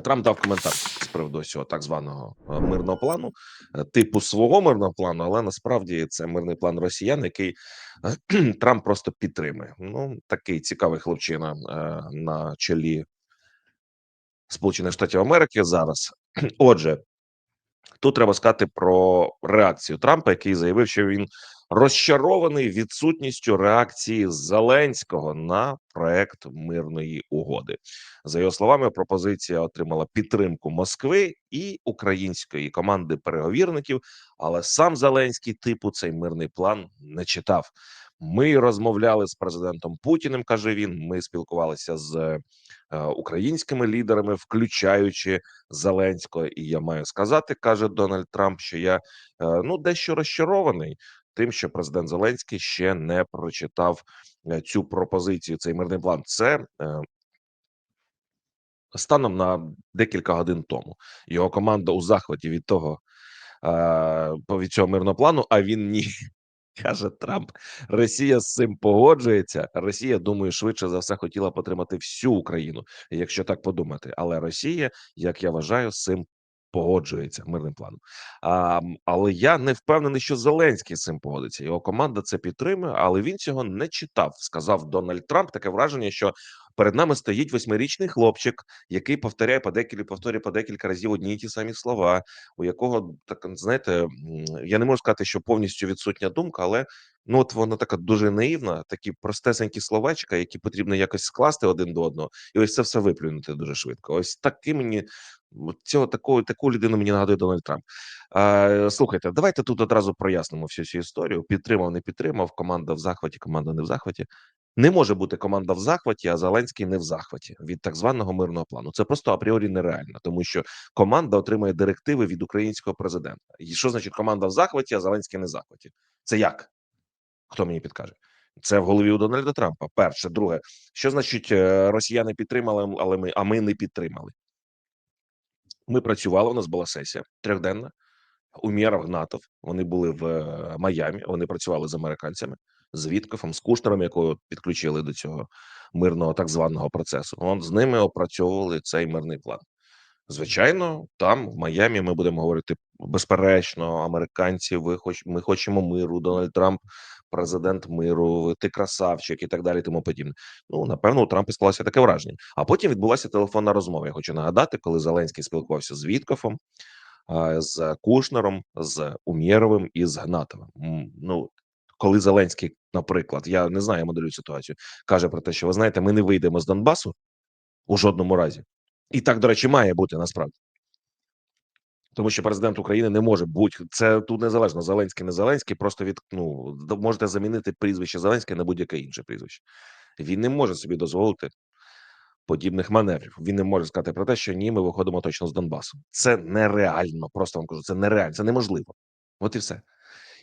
Трамп дав коментар з приводу цього так званого е, мирного плану, е, типу свого мирного плану, але насправді це мирний план росіян, який е, Трамп просто підтримує. Ну такий цікавий хлопчина е, на чолі Сполучених Штатів Америки зараз. Отже, тут треба сказати про реакцію Трампа, який заявив, що він розчарований відсутністю реакції Зеленського на проект мирної угоди. За його словами, пропозиція отримала підтримку Москви і української команди переговірників, але сам Зеленський типу цей мирний план не читав. Ми розмовляли з президентом Путіним. каже він. Ми спілкувалися з е, українськими лідерами, включаючи Зеленського. І я маю сказати, каже Дональд Трамп, що я е, ну дещо розчарований тим, що президент Зеленський ще не прочитав е, цю пропозицію. Цей мирний план. Це е, станом на декілька годин тому. Його команда у захваті від того е, від цього мирного плану. А він ні. Каже Трамп, Росія з цим погоджується. Росія, думаю, швидше за все хотіла потримати всю Україну, якщо так подумати. Але Росія, як я вважаю, з цим погоджується мирним планом. А, але я не впевнений, що Зеленський з цим погодиться. Його команда це підтримує, але він цього не читав. Сказав Дональд Трамп. Таке враження, що перед нами стоїть восьмирічний хлопчик, який повторяє по декілька повторює по декілька разів одні й ті самі слова, у якого так знаєте, я не можу сказати, що повністю відсутня думка, але ну от вона така дуже наївна, такі простесенькі словечка, які потрібно якось скласти один до одного, і ось це все виплюнути дуже швидко. Ось таки мені цього такого таку людину мені нагадує Дональд Трамп. А, слухайте, давайте тут одразу прояснимо всю цю історію. Підтримав, не підтримав. Команда в захваті, команда не в захваті. Не може бути команда в захваті, а Зеленський не в захваті від так званого мирного плану. Це просто апріорі нереально, тому що команда отримує директиви від українського президента. І що значить команда в захваті, а Зеленський не в захваті? Це як? Хто мені підкаже? Це в голові у Дональда Трампа. Перше, друге, що значить е, росіяни підтримали, але ми а ми не підтримали. Ми працювали. У нас була сесія трьохденна. Умєров, Гнатов. Вони були в е, Майамі. Вони працювали з американцями, з Віткофом, з Кушнером, якого підключили до цього мирного так званого процесу. От з ними опрацьовували цей мирний план. Звичайно, там в Майамі ми будемо говорити безперечно. Американці, ви хоч ми хочемо миру. Дональд Трамп, президент миру, ти красавчик і так далі. Тому подібне. Ну напевно, у Трампа склалося таке враження. А потім відбулася телефонна розмова. Я хочу нагадати, коли Зеленський спілкувався з Віткофом, з Кушнером, з Умєровим і з Гнатовим. Ну коли Зеленський, наприклад, я не знаю, я моделюю ситуацію, каже про те, що ви знаєте, ми не вийдемо з Донбасу у жодному разі. І так, до речі, має бути насправді. Тому що президент України не може бути це тут незалежно Зеленський, не Зеленський. Просто від ну можете замінити прізвище Зеленське на будь-яке інше прізвище. Він не може собі дозволити подібних маневрів. Він не може сказати про те, що ні, ми виходимо точно з Донбасу. Це нереально. Просто вам кажу, це нереально, це неможливо. От і все.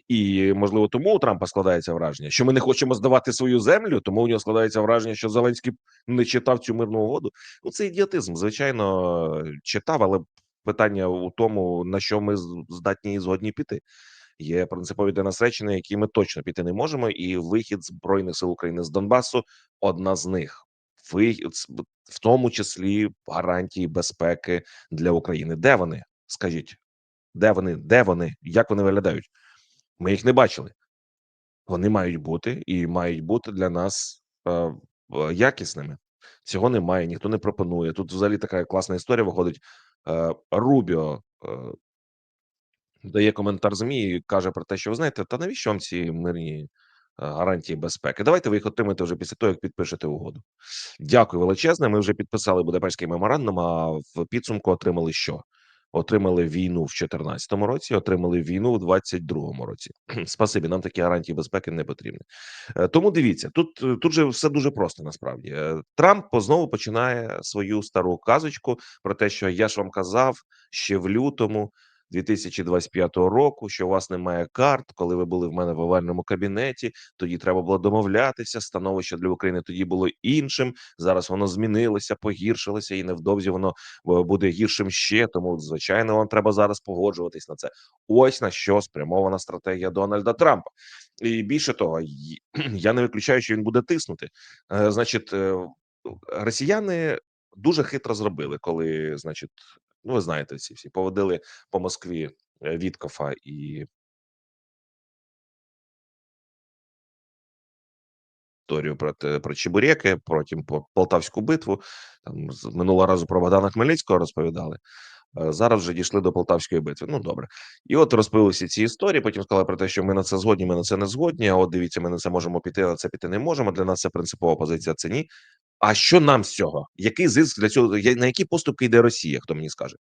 І можливо, тому у Трампа складається враження, що ми не хочемо здавати свою землю, тому у нього складається враження, що Зеленський не читав цю мирну угоду. Ну це ідіотизм. Звичайно, читав, але питання у тому, на що ми здатні і згодні піти. Є принципові для нас речі, на які ми точно піти не можемо, і вихід збройних сил України з Донбасу одна з них. Вихід, в тому числі гарантії безпеки для України. Де вони? Скажіть, де вони? Де вони? Як вони виглядають? Ми їх не бачили. Вони мають бути і мають бути для нас е, якісними. Цього немає, ніхто не пропонує. Тут взагалі така класна історія виходить. Е, Рубіо е, дає коментар ЗМІ і каже про те, що ви знаєте, та навіщо вам ці мирні е, гарантії безпеки? Давайте ви їх отримаєте вже після того, як підпишете угоду. Дякую величезне. Ми вже підписали Будапештський меморандум. А в підсумку отримали що? Отримали війну в 2014 році, отримали війну в 2022 році. Спасибі, нам такі гарантії безпеки не потрібні. Е, Тому дивіться, тут е, тут же все дуже просто. Насправді Е, Трамп знову починає свою стару казочку про те, що я ж вам казав ще в лютому 2025 року, що у вас немає карт, коли ви були в мене в овальному кабінеті. Тоді треба було домовлятися. Становище для України тоді було іншим. Зараз воно змінилося, погіршилося, і невдовзі воно е, буде гіршим ще. Тому звичайно, вам треба зараз погоджуватись на це. Ось на що спрямована стратегія Дональда Трампа. І більше того, я не виключаю, що він буде тиснути. Е, Значить, е, росіяни Дуже хитро зробили, коли, значить, ну, ви знаєте ці всі поводили по Москві, е, Віткофа і історію про про чебуреки, потім Полтавську битву. Там минулого разу про Богдана Хмельницького розповідали. Е, зараз вже дійшли до Полтавської битви. Ну добре, і от розповіли всі ці історії. Потім сказали про те, що ми на це згодні, ми на це не згодні. А от дивіться, ми на це можемо піти, на це піти не можемо. Для нас це принципова позиція. Це ні. А що нам з цього? Який зиск для цього? На які поступки йде Росія? Хто мені скаже?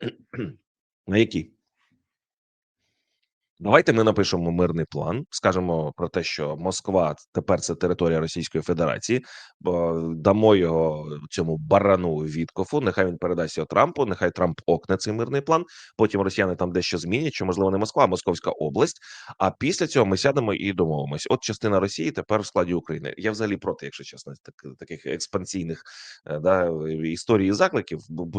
На які? Давайте ми напишемо мирний план, скажемо про те, що Москва тепер це територія Російської Федерації, дамо його цьому барану Віткофу. Нехай він передасть його Трампу. Нехай Трамп окне цей мирний план. Потім росіяни там дещо змінять, що можливо не Москва, а Московська область. А після цього ми сядемо і домовимось. От частина Росії тепер в складі України. Я взагалі проти, якщо чесно, так, таких експансійних е, да історій і закликів,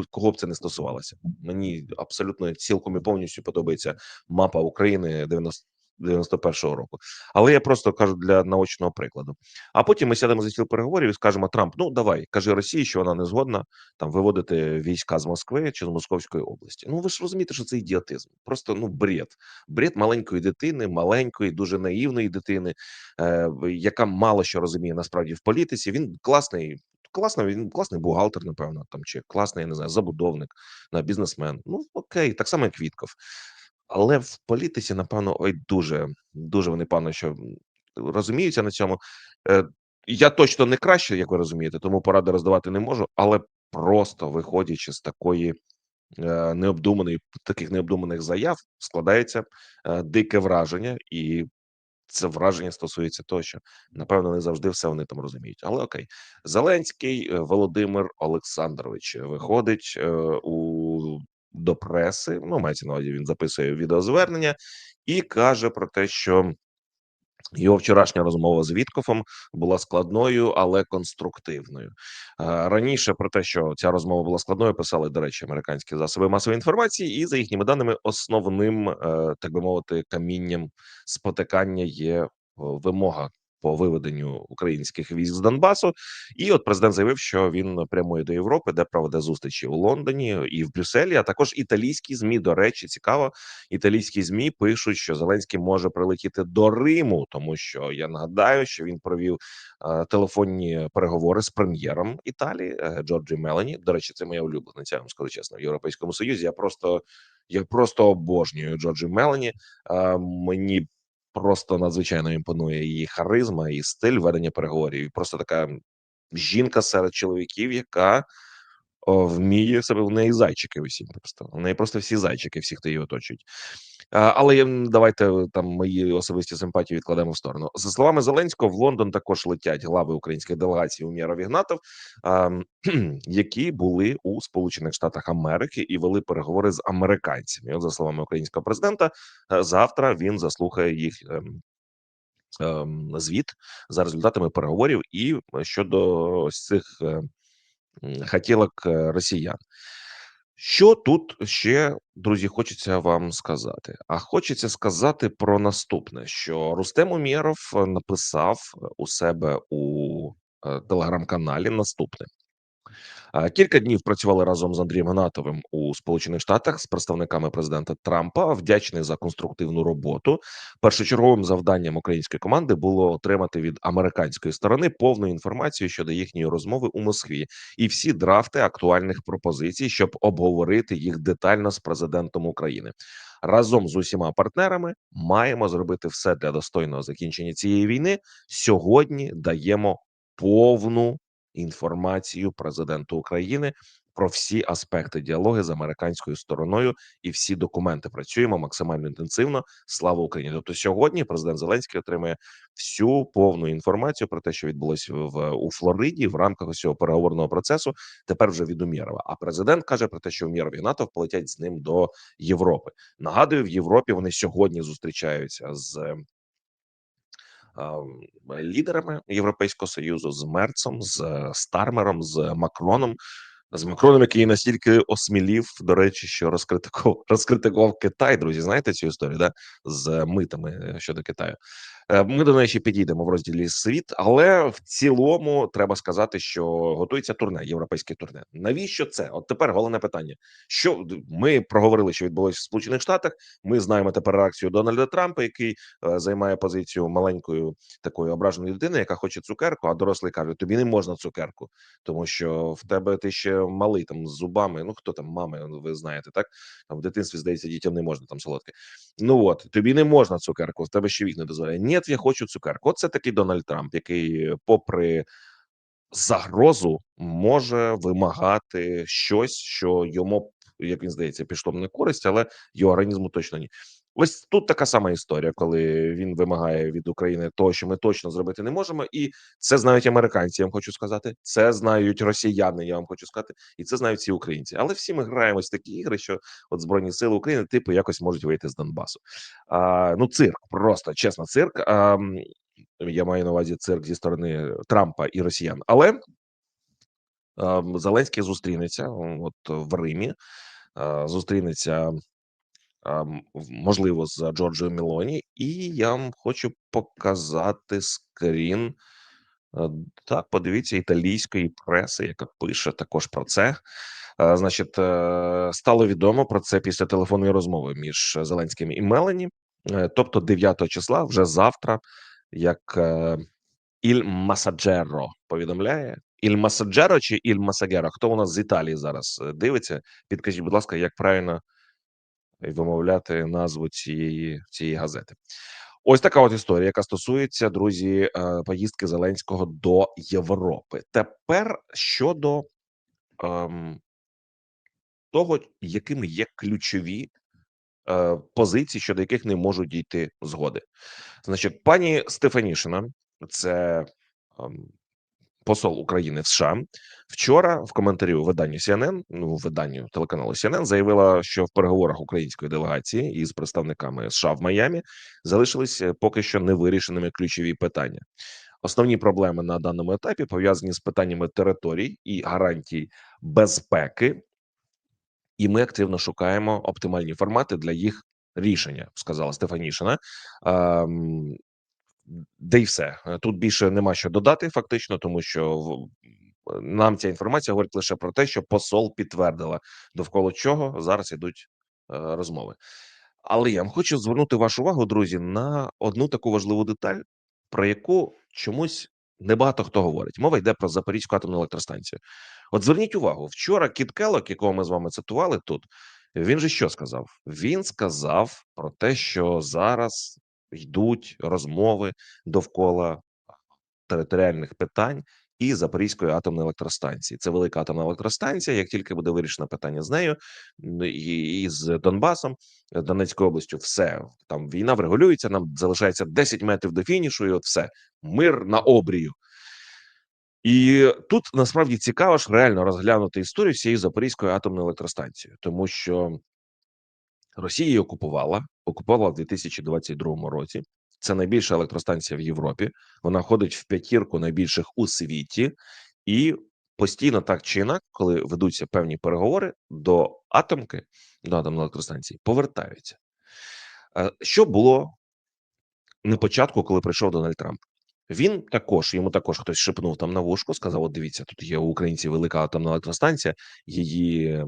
кого б це не стосувалося. Мені абсолютно цілком і повністю подобається мапа України 90 91-го року. Але я просто кажу для наочного прикладу. А потім ми сядемо за стіл переговорів і скажемо Трамп: ну давай, кажи Росії, що вона не згодна там виводити війська з Москви чи з Московської області. Ну ви ж розумієте, що це ідіотизм. Просто ну бред. Бред маленької дитини, маленької, дуже наївної дитини, е, яка мало що розуміє насправді в політиці. Він класний. Класно, він класний бухгалтер, напевно, там чи класний, я не знаю, забудовник, на бізнесмен. Ну окей, так само як Вітков. Але в політиці, напевно, ой, дуже, дуже вони певно, що розуміються на цьому. Е, я точно не краще, як ви розумієте, тому поради роздавати не можу, але просто виходячи з такої е, необдуманої, таких необдуманих заяв, складається е, дике враження, і це враження стосується того, що напевно не завжди все вони там розуміють. Але окей, Зеленський Володимир Олександрович виходить у до преси. Ну, мається на увазі, він записує відеозвернення і каже про те, що його вчорашня розмова з Віткофом була складною, але конструктивною. Раніше про те, що ця розмова була складною, писали, до речі, американські засоби масової інформації, і за їхніми даними, основним, е, так би мовити, камінням спотикання є е, вимога. По виведенню українських військ з Донбасу, і от президент заявив, що він прямує до Європи, де проведе зустрічі у Лондоні і в Брюсселі. А також італійські змі. До речі, цікаво, італійські змі пишуть, що Зеленський може прилетіти до Риму, тому що я нагадаю, що він провів е, телефонні переговори з прем'єром Італії е, Джорджі Мелані. До речі, це моя улюблениця. Я вам скажу чесно в Європейському Союзі. Я просто я просто обожнюю Джорджі Мелані. Е, мені просто надзвичайно імпонує її харизма і стиль ведення переговорів. І Просто така жінка серед чоловіків, яка о, вміє себе в неї зайчики усі просто. У неї просто всі зайчики, всі, хто її оточують. А, але давайте е, там мої особисті симпатії відкладемо в сторону. За словами Зеленського, в Лондон також летять глави українських делегацій Умєров Ігнатов, які були у Сполучених Штатах Америки і вели переговори з американцями. От за словами українського президента, е, завтра він заслухає їх. ем, ем, Звіт за результатами переговорів і щодо ось цих е, хотілок е, росіян. Що тут ще, друзі, хочеться вам сказати? А хочеться сказати про наступне: що Рустем Умєров е, написав е, у себе у е, телеграм-каналі наступне. Кілька днів працювали разом з Андрієм Гнатовим у Сполучених Штатах з представниками президента Трампа. Вдячний за конструктивну роботу. Першочерговим завданням української команди було отримати від американської сторони повну інформацію щодо їхньої розмови у Москві і всі драфти актуальних пропозицій, щоб обговорити їх детально з президентом України. Разом з усіма партнерами маємо зробити все для достойного закінчення цієї війни. Сьогодні даємо повну інформацію президенту України про всі аспекти діалогу з американською стороною і всі документи. Працюємо максимально інтенсивно. Слава Україні! Тобто сьогодні президент Зеленський отримує всю повну інформацію про те, що відбулося в у Флориді в рамках цього переговорного процесу. Тепер вже від Умєрова. А президент каже про те, що Умєров і НАТО полетять з ним до Європи. Нагадую, в Європі вони сьогодні зустрічаються з лідерами Європейського союзу з Мерцем, з е, Стармером, з Макроном. З Макроном, який настільки осмілів, до речі, що розкритикував розкритикував Китай. Друзі, знаєте цю історію? Да? З митами е, щодо Китаю. Е, ми до неї ще підійдемо в розділі світ, але в цілому треба сказати, що готується турне, європейське турне. Навіщо це? От тепер головне питання: що ми проговорили, що відбулося в Сполучених Штатах. Ми знаємо тепер реакцію Дональда Трампа, який е, займає позицію маленької такої ображеної людини, яка хоче цукерку, а дорослий каже: тобі не можна цукерку, тому що в тебе ти ще малий там з зубами. Ну хто там мами, ви знаєте, так там в дитинстві здається, дітям не можна там солодке. Ну от тобі не можна цукерку, в тебе ще вік не дозволяє. Ні, я хочу цукерку. Оце такий Дональд Трамп, який, попри загрозу, може вимагати щось, що йому як він здається, пішло б на користь, але його організму точно ні. Ось тут така сама історія, коли він вимагає від України того, що ми точно зробити не можемо, і це знають американці. Я вам хочу сказати, це знають росіяни. Я вам хочу сказати, і це знають всі українці. Але всі ми граємось в такі ігри, що от збройні сили України, типу, якось можуть вийти з Донбасу. А, Ну, цирк, просто чесно, цирк. А, я маю на увазі цирк зі сторони Трампа і Росіян, але а, Зеленський зустрінеться от в Римі. Зустрінеться можливо, з Джорджою Мелоні, і я вам хочу показати скрін. Е, так, подивіться італійської преси, яка пише також про це. Е, значить, е, стало відомо про це після телефонної розмови між Зеленським і Мелані. Тобто, 9 числа, вже завтра, як Іль Масаджеро повідомляє. Іль Масаджеро чи Іль Масагеро? Хто у нас з Італії зараз дивиться? Підкажіть, будь ласка, як правильно вимовляти назву цієї цієї газети. Ось така от історія, яка стосується друзі е, поїздки Зеленського до Європи. Тепер щодо ем, того, якими є ключові е, позиції, щодо яких не можуть дійти згоди, значить, пані Стефанішина, це ем, посол України в США вчора в коментарі у виданні CNN, ну виданню телеканалу CNN, заявила, що в переговорах української делегації із представниками США в Майамі залишились е, поки що невирішеними ключові питання. Основні проблеми на даному етапі пов'язані з питаннями територій і гарантій безпеки, і ми активно шукаємо оптимальні формати для їх рішення, сказала Стефанішина. Де й все тут більше нема що додати, фактично, тому що нам ця інформація говорить лише про те, що посол підтвердила довкола чого зараз ідуть е, розмови. Але я вам хочу звернути вашу увагу, друзі, на одну таку важливу деталь, про яку чомусь небагато хто говорить. Мова йде про Запорізьку атомну електростанцію. От зверніть увагу, вчора Кіт Келок, якого ми з вами цитували тут. Він же що сказав? Він сказав про те, що зараз йдуть розмови довкола територіальних питань і Запорізької атомної електростанції. Це велика атомна електростанція. Як тільки буде вирішено питання з нею і, з Донбасом, е, Донецькою областю, все там війна врегулюється. Нам залишається 10 метрів до фінішу, і от все мир на обрію. І тут насправді цікаво ж реально розглянути історію всієї Запорізької атомної електростанції, тому що Росія її окупувала, окупувала в 2022 році. Це найбільша електростанція в Європі. Вона входить в п'ятірку найбільших у світі, і постійно так чи інак, коли ведуться певні переговори до атомки до атомної електростанції, повертаються. Е, що було на початку, коли прийшов Дональд Трамп? Він також йому також хтось шепнув там на вушку, сказав: От дивіться, тут є у українців велика атомна електростанція, її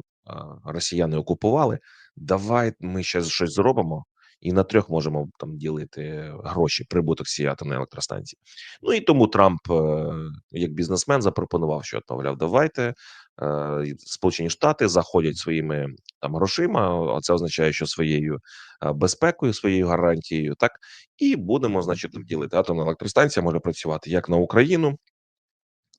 росіяни окупували. Давай ми ще щось зробимо, і на трьох можемо там ділити гроші, прибуток цієї атомної електростанції. Ну і тому Трамп, е, як бізнесмен, запропонував, що мовляв, давайте. Е, Сполучені Штати заходять своїми там грошима, а це означає, що своєю безпекою, своєю гарантією, так і будемо, значить, ділити. Атомна електростанція може працювати як на Україну,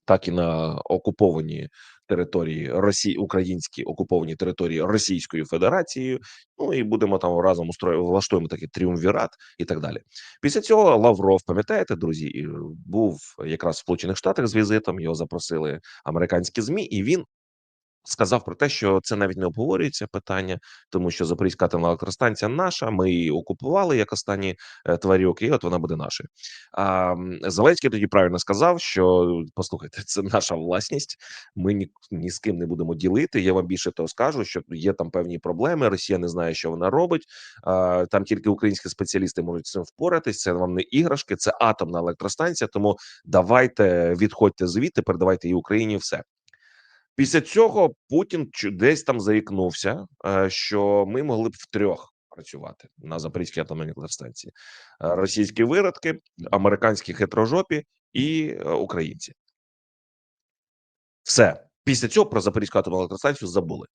так і на окуповані території Росії, українські окуповані території Російською Федерацією. Ну і будемо там разом устроювати, влаштуємо такий тріумвірат і так далі. Після цього Лавров, пам'ятаєте, друзі, був якраз в Сполучених Штатах з візитом. Його запросили американські змі, і він сказав про те, що це навіть не обговорюється питання, тому що Запорізька атомна електростанція наша. Ми її окупували як останні е, тварюки, і от вона буде нашою. А Зеленський тоді правильно сказав, що послухайте, це наша власність. Ми ні, ні з ким не будемо ділити. Я вам більше того скажу, що є там певні проблеми. Росія не знає, що вона робить. А, Там тільки українські спеціалісти можуть цим впоратись. Це вам не іграшки, це атомна електростанція. Тому давайте відходьте звідти, передавайте її Україні. Все. Після цього Путін десь там заікнувся, е, що ми могли б втрьох працювати на Запорізькій атомній електростанції: Е, російські виродки, американські хитрожопі і е, українці. Все після цього про Запорізьку атомну електростанцію забули.